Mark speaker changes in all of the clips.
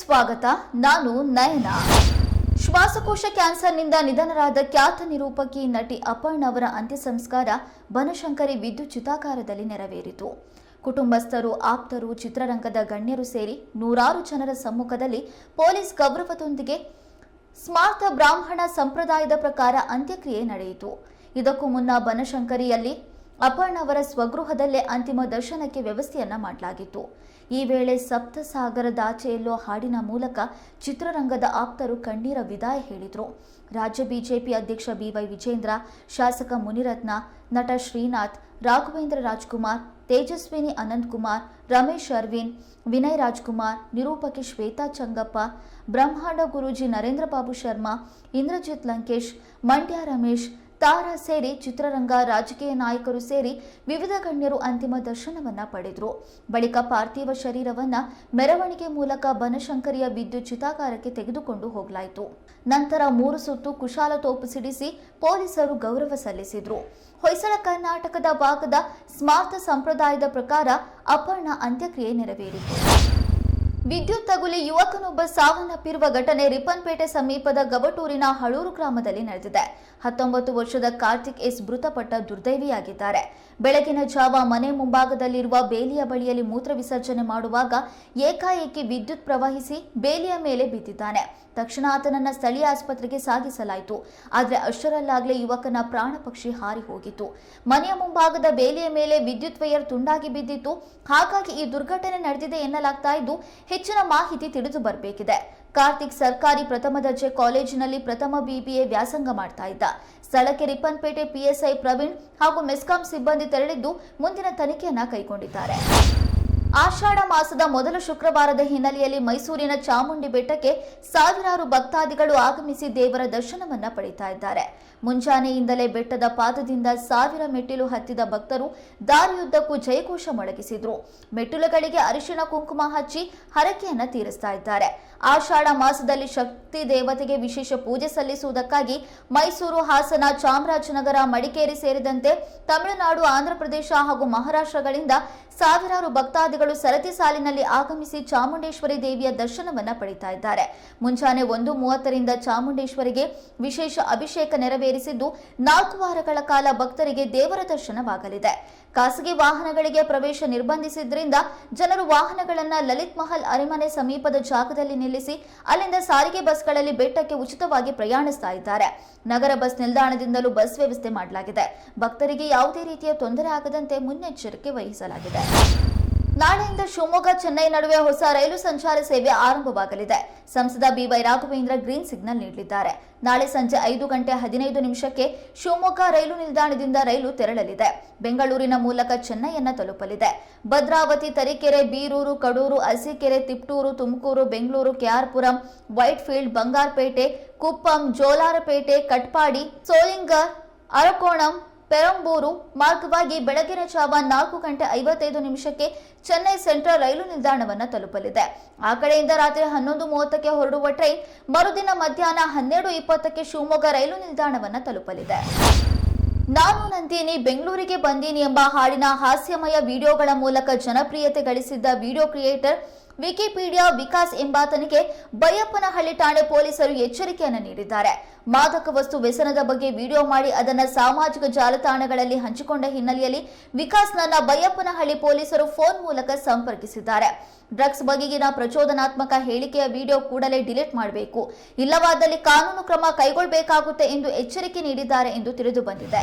Speaker 1: ಸ್ವಾಗತ, ನಾನು ನಯನ. ಶ್ವಾಸಕೋಶ ಕ್ಯಾನ್ಸರ್ನಿಂದ ನಿಧನರಾದ ಖ್ಯಾತ ನಿರೂಪಕಿ ನಟಿ ಅಪರ್ಣ ಅವರ ಅಂತ್ಯ ಸಂಸ್ಕಾರ ಬನಶಂಕರಿ ವಿದ್ಯುತ್ ಚಿತಾಕಾರದಲ್ಲಿ ನೆರವೇರಿತು. ಕುಟುಂಬಸ್ಥರು, ಆಪ್ತರು, ಚಿತ್ರರಂಗದ ಗಣ್ಯರು ಸೇರಿ ನೂರಾರು ಜನರ ಸಮ್ಮುಖದಲ್ಲಿ ಪೊಲೀಸ್ ಗೌರವದೊಂದಿಗೆ ಸ್ಮಾರ್ಥ ಬ್ರಾಹ್ಮಣ ಸಂಪ್ರದಾಯದ ಪ್ರಕಾರ ಅಂತ್ಯಕ್ರಿಯೆ ನಡೆಯಿತು. ಇದಕ್ಕೂ ಮುನ್ನ ಬನಶಂಕರಿಯಲ್ಲಿ ಅಪರ್ಣ ಅವರ ಸ್ವಗೃಹದಲ್ಲೇ ಅಂತಿಮ ದರ್ಶನಕ್ಕೆ ವ್ಯವಸ್ಥೆಯನ್ನ ಮಾಡಲಾಗಿತ್ತು. ಈ ವೇಳೆ ಸಪ್ತಸಾಗರದಾಚೆಯಲ್ಲೋ ಹಾಡಿನ ಮೂಲಕ ಚಿತ್ರರಂಗದ ಆಪ್ತರು ಕಣ್ಣೀರ ವಿದಾಯ ಹೇಳಿದರು. ರಾಜ್ಯ ಬಿಜೆಪಿ ಅಧ್ಯಕ್ಷ ಬಿವೈ ವಿಜೇಂದ್ರ, ಶಾಸಕ ಮುನಿರತ್ನ, ನಟ ಶ್ರೀನಾಥ್, ರಾಘವೇಂದ್ರ ರಾಜ್ಕುಮಾರ್, ತೇಜಸ್ವಿನಿ ಅನಂತಕುಮಾರ್, ರಮೇಶ್ ಅರ್ವಿನ್ ವಿನಯ್ ರಾಜ್ಕುಮಾರ್ ನಿರೂಪಕಿ ಶ್ವೇತಾ ಚಂಗಪ್ಪ, ಬ್ರಹ್ಮಾಂಡ ಗುರೂಜಿ ನರೇಂದ್ರ ಬಾಬು ಶರ್ಮಾ, ಇಂದ್ರಜಿತ್ ಲಂಕೇಶ್, ಮಂಡ್ಯ ರಮೇಶ್ ತಾರಾ ಸೇರಿ ಚಿತ್ರರಂಗ, ರಾಜಕೀಯ ನಾಯಕರು ಸೇರಿ ವಿವಿಧ ಗಣ್ಯರು ಅಂತಿಮ ದರ್ಶನವನ್ನ ಪಡೆದರು. ಬಳಿಕ ಪಾರ್ಥಿವ ಶರೀರವನ್ನ ಮೆರವಣಿಗೆ ಮೂಲಕ ಬನಶಂಕರಿಯ ವಿದ್ಯುತ್ ಚಿತಾಕಾರಕ್ಕೆ ತೆಗೆದುಕೊಂಡು ಹೋಗಲಾಯಿತು. ನಂತರ ಮೂರು ಸುತ್ತು ಕುಶಾಲ ತೋಪು ಸಿಡಿಸಿ ಪೊಲೀಸರು ಗೌರವ ಸಲ್ಲಿಸಿದ್ರು. ಹೊಯ್ಸಳ ಕರ್ನಾಟಕದ ಭಾಗದ ಸ್ಮಾರ್ತ ಸಂಪ್ರದಾಯದ ಪ್ರಕಾರ ಅಪರ್ಣ ಅಂತ್ಯಕ್ರಿಯೆ ನೆರವೇರಿತು. ವಿದ್ಯುತ್ ತಗುಲಿ ಯುವಕನೊಬ್ಬ ಸಾವನ್ನಪ್ಪಿರುವ ಘಟನೆ ರಿಪ್ಪನ್ಪೇಟೆ ಸಮೀಪದ ಗವಟೂರಿನ ಹಳೂರು ಗ್ರಾಮದಲ್ಲಿ ನಡೆದಿದೆ. ಹತ್ತೊಂಬತ್ತು ವರ್ಷದ ಕಾರ್ತಿಕ್ ಎಸ್. ಮೃತಪಟ್ಟ ದುರ್ದೈವಿಯಾಗಿದ್ದಾರೆ. ಬೆಳಗಿನ ಜಾವ ಮನೆ ಮುಂಭಾಗದಲ್ಲಿರುವ ಬೇಲಿಯ ಬಳಿಯಲ್ಲಿ ಮೂತ್ರ ವಿಸರ್ಜನೆ ಮಾಡುವಾಗ ಏಕಾಏಕಿ ವಿದ್ಯುತ್ ಪ್ರವಹಿಸಿ ಬೇಲಿಯ ಮೇಲೆ ಬಿದ್ದಿದ್ದಾನೆ. ತಕ್ಷಣ ಆತನನ್ನ ಸ್ಥಳೀಯ ಆಸ್ಪತ್ರೆಗೆ ಸಾಗಿಸಲಾಯಿತು. ಆದರೆ ಅಷ್ಟರಲ್ಲಾಗಲೇ ಯುವಕನ ಪ್ರಾಣ ಪಕ್ಷಿ ಹಾರಿ ಹೋಗಿತ್ತು. ಮನೆಯ ಮುಂಭಾಗದ ಬೇಲಿಯ ಮೇಲೆ ವಿದ್ಯುತ್ ವೈಯರ್ ತುಂಡಾಗಿ ಬಿದ್ದಿತ್ತು. ಹಾಗಾಗಿ ಈ ದುರ್ಘಟನೆ ನಡೆದಿದೆ ಎನ್ನಲಾಗ್ತಾ ಇದ್ದು ಹೆಚ್ಚಿನ ಮಾಹಿತಿ ತಿಳಿದು ಬರಬೇಕಿದೆ. ಕಾರ್ತಿಕ್ ಸರ್ಕಾರಿ ಪ್ರಥಮ ದರ್ಜೆ ಕಾಲೇಜಿನಲ್ಲಿ ಪ್ರಥಮ ಬಿಬಿಎ ವ್ಯಾಸಂಗ ಮಾಡ್ತಾ ಇದ್ದ. ಸ್ಥಳಕ್ಕೆ ರಿಪ್ಪನ್ಪೇಟೆ ಪಿಎಸ್ಐ ಪ್ರವೀಣ್ ಹಾಗೂ ಮೆಸ್ಕಾಂ ಸಿಬ್ಬಂದಿ ತೆರಳಿದ್ದು ಮುಂದಿನ ತನಿಖೆಯನ್ನ ಕೈಗೊಂಡಿದ್ದಾರೆ. ಆಷಾಢ ಮಾಸದ ಮೊದಲ ಶುಕ್ರವಾರದ ಹಿನ್ನೆಲೆಯಲ್ಲಿ ಮೈಸೂರಿನ ಚಾಮುಂಡಿ ಬೆಟ್ಟಕ್ಕೆ ಸಾವಿರಾರು ಭಕ್ತಾದಿಗಳು ಆಗಮಿಸಿ ದೇವರ ದರ್ಶನವನ್ನ ಪಡಿತಾ ಇದ್ದಾರೆ. ಮುಂಜಾನೆಯಿಂದಲೇ ಬೆಟ್ಟದ ಪಾದದಿಂದ ಸಾವಿರ ಮೆಟ್ಟಿಲು ಹತ್ತಿದ ಭಕ್ತರು ದಾರಿಯುದ್ದಕ್ಕೂ ಜಯಘೋಷ ಮೊಳಗಿಸಿದ್ರು. ಮೆಟ್ಟಿಲುಗಳಿಗೆ ಅರಿಶಿನ ಕುಂಕುಮ ಹಚ್ಚಿ ಹರಕೆಯನ್ನ ತೀರಿಸ್ತಾ ಇದ್ದಾರೆ. ಆಷಾಢ ಮಾಸದಲ್ಲಿ ಶಕ್ತಿ ದೇವತೆಗೆ ವಿಶೇಷ ಪೂಜೆ ಸಲ್ಲಿಸುವುದಕ್ಕಾಗಿ ಮೈಸೂರು ಹಾಸನ ಚಾಮರಾಜನಗರ, ಮಡಿಕೇರಿ ಸೇರಿದಂತೆ ತಮಿಳುನಾಡು, ಆಂಧ್ರಪ್ರದೇಶ ಹಾಗೂ ಮಹಾರಾಷ್ಟ್ರಗಳಿಂದ ಸಾವಿರಾರು ಭಕ್ತಾದಿಗಳು ಸರತಿ ಸಾಲಿನಲ್ಲಿ ಆಗಮಿಸಿ ಚಾಮುಂಡೇಶ್ವರಿ ದೇವಿಯ ದರ್ಶನವನ್ನ ಪಡಿತಾ ಇದ್ದಾರೆ. ಮುಂಜಾನೆ ಒಂದು ಮೂವತ್ತರಿಂದ ಚಾಮುಂಡೇಶ್ವರಿಗೆ ವಿಶೇಷ ಅಭಿಷೇಕ ನೆರವೇರಿಸಿದ್ದು ನಾಲ್ಕು ವಾರಗಳ ಕಾಲ ಭಕ್ತರಿಗೆ ದೇವರ ದರ್ಶನವಾಗಲಿದೆ. ಖಾಸಗಿ ವಾಹನಗಳಿಗೆ ಪ್ರವೇಶ ನಿರ್ಬಂಧಿಸಿದ್ರಿಂದ ಜನರು ವಾಹನಗಳನ್ನ ಲಲಿತ್ ಮಹಲ್ ಅರಮನೆ ಸಮೀಪದ ಜಾಗದಲ್ಲಿ ನಿಲ್ಲಿಸಿ ಅಲ್ಲಿಂದ ಸಾರಿಗೆ ಬಸ್ಗಳಲ್ಲಿ ಬೆಟ್ಟಕ್ಕೆ ಉಚಿತವಾಗಿ ಪ್ರಯಾಣಿಸ್ತಾ ಇದ್ದಾರೆ. ನಗರ ಬಸ್ ನಿಲ್ದಾಣದಿಂದಲೂ ಬಸ್ ವ್ಯವಸ್ಥೆ ಮಾಡಲಾಗಿದೆ. ಭಕ್ತರಿಗೆ ಯಾವುದೇ ರೀತಿಯ ತೊಂದರೆ ಆಗದಂತೆ ಮುನ್ನೆಚ್ಚರಿಕೆ ವಹಿಸಲಾಗಿದೆ. ನಾಳೆಯಿಂದ ಶಿವಮೊಗ್ಗ, ಚೆನ್ನೈ ನಡುವೆ ಹೊಸ ರೈಲು ಸಂಚಾರ ಸೇವೆ ಆರಂಭವಾಗಲಿದೆ. ಸಂಸದ ಬಿವೈ ರಾಘವೇಂದ್ರ ಗ್ರೀನ್ ಸಿಗ್ನಲ್ ನೀಡಲಿದ್ದಾರೆ. ನಾಳೆ ಸಂಜೆ ಐದು ಗಂಟೆ ಹದಿನೈದು ನಿಮಿಷಕ್ಕೆ ಶಿವಮೊಗ್ಗ ರೈಲು ನಿಲ್ದಾಣದಿಂದ ರೈಲು ತೆರಳಲಿದೆ. ಬೆಂಗಳೂರಿನ ಮೂಲಕ ಚೆನ್ನೈಯನ್ನ ತಲುಪಲಿದೆ. ಭದ್ರಾವತಿ, ತರೀಕೆರೆ, ಬೀರೂರು, ಕಡೂರು ಅಸಿಕೆರೆ ತಿಪ್ಟೂರು, ತುಮಕೂರು, ಬೆಂಗಳೂರು, ಕೆಆರ್ಪುರಂ, ವೈಟ್ಫೀಲ್ಡ್, ಬಂಗಾರಪೇಟೆ, ಕುಪ್ಪಂ, ಜೋಲಾರಪೇಟೆ, ಕಟ್ಪಾಡಿ ಸೋಲಿಂಗರ್ ಅರಕೋಣಂ ಪೆರಂಬೂರು ಮಾರ್ಗವಾಗಿ ಬೆಳಗಿನ ಜಾವ ನಾಲ್ಕು ಗಂಟೆ ಐವತ್ತೈದು ನಿಮಿಷಕ್ಕೆ ಚೆನ್ನೈ ಸೆಂಟ್ರಲ್ ರೈಲು ನಿಲ್ದಾಣವನ್ನು ತಲುಪಲಿದೆ. ಆ ಕಡೆಯಿಂದ ರಾತ್ರಿ ಹನ್ನೊಂದು ಮೂವತ್ತಕ್ಕೆ ಹೊರಡುವ ಟ್ರೈನ್ ಮರುದಿನ ಮಧ್ಯಾಹ್ನ ಹನ್ನೆರಡು ಇಪ್ಪತ್ತಕ್ಕೆ ಶಿವಮೊಗ್ಗ ರೈಲು ನಿಲ್ದಾಣವನ್ನು ತಲುಪಲಿದೆ. ನಾನು ನಂದಿನಿ, ಬೆಂಗಳೂರಿಗೆ ಬಂದೀನಿ ಎಂಬ ಹಾಡಿನ ಹಾಸ್ಯಮಯ ವಿಡಿಯೋಗಳ ಮೂಲಕ ಜನಪ್ರಿಯತೆ ಗಳಿಸಿದ್ದ ವಿಡಿಯೋ ಕ್ರಿಯೇಟರ್ ವಿಕಿಪೀಡಿಯಾ ವಿಕಾಸ್ ಎಂಬಾತನಿಗೆ ಬೈಯಪ್ಪನಹಳ್ಳಿ ಠಾಣೆ ಪೊಲೀಸರು ಎಚ್ಚರಿಕೆಯನ್ನು ನೀಡಿದ್ದಾರೆ. ಮಾದಕ ವಸ್ತು ವ್ಯಸನದ ಬಗ್ಗೆ ವಿಡಿಯೋ ಮಾಡಿ ಅದನ್ನು ಸಾಮಾಜಿಕ ಜಾಲತಾಣಗಳಲ್ಲಿ ಹಂಚಿಕೊಂಡ ಹಿನ್ನೆಲೆಯಲ್ಲಿ ವಿಕಾಸ್ನನ್ನ ಬೈಯಪ್ಪನಹಳ್ಳಿ ಪೊಲೀಸರು ಫೋನ್ ಮೂಲಕ ಸಂಪರ್ಕಿಸಿದ್ದಾರೆ. ಡ್ರಗ್ಸ್ ಬಗೆಗಿನ ಪ್ರಚೋದನಾತ್ಮಕ ಹೇಳಿಕೆಯ ವಿಡಿಯೋ ಕೂಡಲೇ ಡಿಲೀಟ್ ಮಾಡಬೇಕು. ಇಲ್ಲವಾದಲ್ಲಿ ಕಾನೂನು ಕ್ರಮ ಕೈಗೊಳ್ಳಬೇಕಾಗುತ್ತೆ ಎಂದು ಎಚ್ಚರಿಕೆ ನೀಡಿದ್ದಾರೆ ಎಂದು ತಿಳಿದು ಬಂದಿದೆ.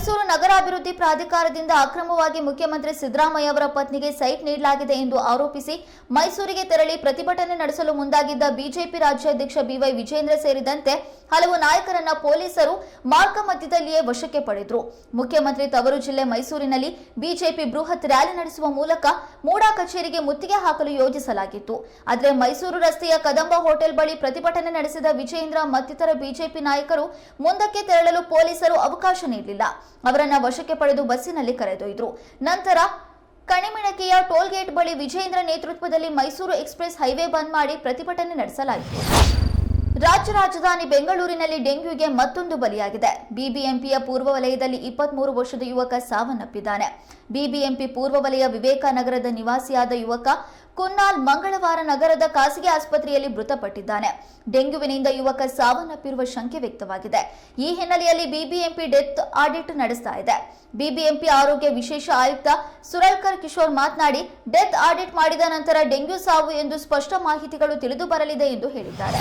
Speaker 1: ಮೈಸೂರು ನಗರಾಭಿವೃದ್ಧಿ ಪ್ರಾಧಿಕಾರದಿಂದ ಅಕ್ರಮವಾಗಿ ಮುಖ್ಯಮಂತ್ರಿ ಸಿದ್ದರಾಮಯ್ಯ ಅವರ ಪತ್ನಿಗೆ ಸೈಟ್ ನೀಡಲಾಗಿದೆ ಎಂದು ಆರೋಪಿಸಿ ಮೈಸೂರಿಗೆ ತೆರಳಿ ಪ್ರತಿಭಟನೆ ನಡೆಸಲು ಮುಂದಾಗಿದ್ದ ಬಿಜೆಪಿ ರಾಜ್ಯಾಧ್ಯಕ್ಷ ಬಿವೈ ವಿಜೇಂದ್ರ ಸೇರಿದಂತೆ ಹಲವು ನಾಯಕರನ್ನ ಪೊಲೀಸರು ಮಾರ್ಗ ಮಧ್ಯದಲ್ಲಿಯೇ ವಶಕ್ಕೆ ಪಡೆದರು. ಮುಖ್ಯಮಂತ್ರಿ ತವರು ಜಿಲ್ಲೆ ಮೈಸೂರಿನಲ್ಲಿ ಬಿಜೆಪಿ ಬೃಹತ್ ರ್ಯಾಲಿ ನಡೆಸುವ ಮೂಲಕ ಮೂಡಾ ಕಚೇರಿಗೆ ಮುತ್ತಿಗೆ ಹಾಕಲು ಯೋಜಿಸಲಾಗಿತ್ತು. ಆದರೆ ಮೈಸೂರು ರಸ್ತೆಯ ಕದಂಬ ಹೋಟೆಲ್ ಬಳಿ ಪ್ರತಿಭಟನೆ ನಡೆಸಿದ ವಿಜೇಂದ್ರ ಮತ್ತಿತರ ಬಿಜೆಪಿ ನಾಯಕರು ಮುಂದಕ್ಕೆ ತೆರಳಲು ಪೊಲೀಸರು ಅವಕಾಶ ನೀಡಲಿಲ್ಲ. ಅವರನ್ನ ವಶಕ್ಕೆ ಪಡೆದು ಬಸ್ಸಿನಲ್ಲಿ ಕರೆದೊಯ್ದರು. ನಂತರ ಕಣಿಮಿಣಕೆಯ ಟೋಲ್ಗೇಟ್ ಬಳಿ ವಿಜೇಂದ್ರ ನೇತೃತ್ವದಲ್ಲಿ ಮೈಸೂರು ಎಕ್ಸ್ಪ್ರೆಸ್ ಹೈವೇ ಬಂದ್ ಮಾಡಿ ಪ್ರತಿಭಟನೆ ನಡೆಸಲಾಯಿತು. ರಾಜ್ಯ ರಾಜಧಾನಿ ಬೆಂಗಳೂರಿನಲ್ಲಿ ಡೆಂಗ್ಯೂಗೆ ಮತ್ತೊಂದು ಬಲಿಯಾಗಿದೆ. ಬಿಬಿಎಂಪಿಯ ಪೂರ್ವ ವಲಯದಲ್ಲಿ ಇಪ್ಪತ್ಮೂರು ವರ್ಷದ ಯುವಕ ಸಾವನ್ನಪ್ಪಿದ್ದಾನೆ. ಬಿಬಿಎಂಪಿ ಪೂರ್ವ ವಲಯ ವಿವೇಕಾನಗರದ ನಿವಾಸಿಯಾದ ಯುವಕ ಕುನ್ನಾಲ್ ಮಂಗಳವಾರ ನಗರದ ಖಾಸಗಿ ಆಸ್ಪತ್ರೆಯಲ್ಲಿ ಮೃತಪಟ್ಟಿದ್ದಾನೆ. ಡೆಂಗ್ಯೂವಿನಿಂದ ಯುವಕ ಸಾವನ್ನಪ್ಪಿರುವ ಶಂಕೆ ವ್ಯಕ್ತವಾಗಿದೆ. ಈ ಹಿನ್ನೆಲೆಯಲ್ಲಿ ಬಿಬಿಎಂಪಿ ಡೆತ್ ಆಡಿಟ್ ನಡೆಸ್ತಾ ಇದೆ. ಬಿಬಿಎಂಪಿ ಆರೋಗ್ಯ ವಿಶೇಷ ಆಯುಕ್ತ ಸುರಳ್ಕರ್ ಕಿಶೋರ್ ಮಾತನಾಡಿ, ಡೆತ್ ಆಡಿಟ್ ಮಾಡಿದ ನಂತರ ಡೆಂಗ್ಯೂ ಸಾವು ಎಂದು ಸ್ಪಷ್ಟ ಮಾಹಿತಿಗಳು ತಿಳಿದು ಬರಲಿದೆ ಎಂದು ಹೇಳಿದ್ದಾರೆ.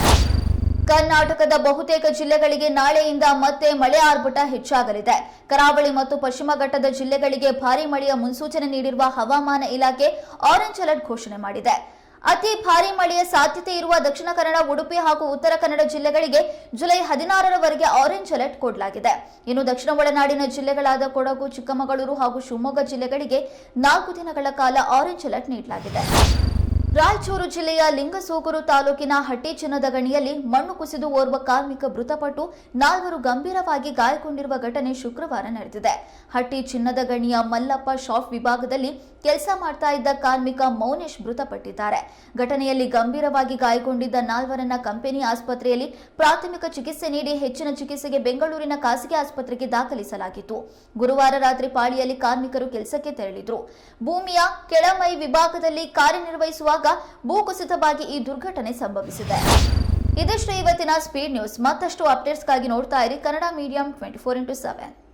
Speaker 1: ಕರ್ನಾಟಕದ ಬಹುತೇಕ ಜಿಲ್ಲೆಗಳಿಗೆ ನಾಳೆಯಿಂದ ಮತ್ತೆ ಮಳೆ ಆರ್ಭಟ ಹೆಚ್ಚಾಗಲಿದೆ. ಕರಾವಳಿ ಮತ್ತು ಪಶ್ಚಿಮ ಘಟ್ಟದ ಜಿಲ್ಲೆಗಳಿಗೆ ಭಾರಿ ಮಳೆಯ ಮುನ್ಸೂಚನೆ ನೀಡಿರುವ ಹವಾಮಾನ ಇಲಾಖೆ ಆರೆಂಜ್ ಅಲರ್ಟ್ ಘೋಷಣೆ ಮಾಡಿದೆ. ಅತಿ ಭಾರಿ ಮಳೆಯ ಸಾಧ್ಯತೆ ಇರುವ ದಕ್ಷಿಣ ಕನ್ನಡ, ಉಡುಪಿ ಹಾಗೂ ಉತ್ತರ ಕನ್ನಡ ಜಿಲ್ಲೆಗಳಿಗೆ ಜುಲೈ ಹದಿನಾರರವರೆಗೆ ಆರೆಂಜ್ ಅಲರ್ಟ್ ಕೊಡಲಾಗಿದೆ. ಇನ್ನು ದಕ್ಷಿಣ ಒಳನಾಡಿನ ಜಿಲ್ಲೆಗಳಾದ ಕೊಡಗು, ಚಿಕ್ಕಮಗಳೂರು ಹಾಗೂ ಶಿವಮೊಗ್ಗ ಜಿಲ್ಲೆಗಳಿಗೆ ನಾಲ್ಕು ದಿನಗಳ ಕಾಲ ಆರೆಂಜ್ ಅಲರ್ಟ್ ನೀಡಲಾಗಿದೆ. ರಾಯಚೂರು ಜಿಲ್ಲೆಯ ಲಿಂಗಸೂಗೂರು ತಾಲೂಕಿನ ಹಟ್ಟಿ ಚಿನ್ನದ ಗಣಿಯಲ್ಲಿ ಮಣ್ಣು ಕುಸಿದು ಓರ್ವ ಕಾರ್ಮಿಕ ಮೃತಪಟ್ಟು ನಾಲ್ವರು ಗಂಭೀರವಾಗಿ ಗಾಯಗೊಂಡಿರುವ ಘಟನೆ ಶುಕ್ರವಾರ ನಡೆದಿದೆ. ಹಟ್ಟಿ ಚಿನ್ನದ ಗಣಿಯ ಮಲ್ಲಪ್ಪ ಶಾಪ್ ವಿಭಾಗದಲ್ಲಿ ಕೆಲಸ ಮಾಡ್ತಾ ಇದ್ದ ಕಾರ್ಮಿಕ ಮೌನೇಶ್ ಮೃತಪಟ್ಟಿದ್ದಾರೆ. ಘಟನೆಯಲ್ಲಿ ಗಂಭೀರವಾಗಿ ಗಾಯಗೊಂಡಿದ್ದ ನಾಲ್ವರನ್ನ ಕಂಪನಿ ಆಸ್ಪತ್ರೆಯಲ್ಲಿ ಪ್ರಾಥಮಿಕ ಚಿಕಿತ್ಸೆ ನೀಡಿ ಹೆಚ್ಚಿನ ಚಿಕಿತ್ಸೆಗೆ ಬೆಂಗಳೂರಿನ ಖಾಸಗಿ ಆಸ್ಪತ್ರೆಗೆ ದಾಖಲಿಸಲಾಗಿತ್ತು. ಗುರುವಾರ ರಾತ್ರಿ ಪಾಳಿಯಲ್ಲಿ ಕಾರ್ಮಿಕರು ಕೆಲಸಕ್ಕೆ ತೆರಳಿದ್ರು. ಭೂಮಿಯ ಕೆಳಮೈ ವಿಭಾಗದಲ್ಲಿ ಕಾರ್ಯನಿರ್ವಹಿಸುವಾಗ ಭೂಕುಸಿತವಾಗಿ ಈ ದುರ್ಘಟನೆ ಸಂಭವಿಸಿದೆ. ಇದಿಷ್ಟು ಇವತ್ತಿನ ಸ್ಪೀಡ್ ನ್ಯೂಸ್ ಮತ್ತಷ್ಟು ಅಪ್ಡೇಟ್ಸ್ಗಾಗಿ ನೋಡ್ತಾ ಇರಿ Kannada medium twenty four into seven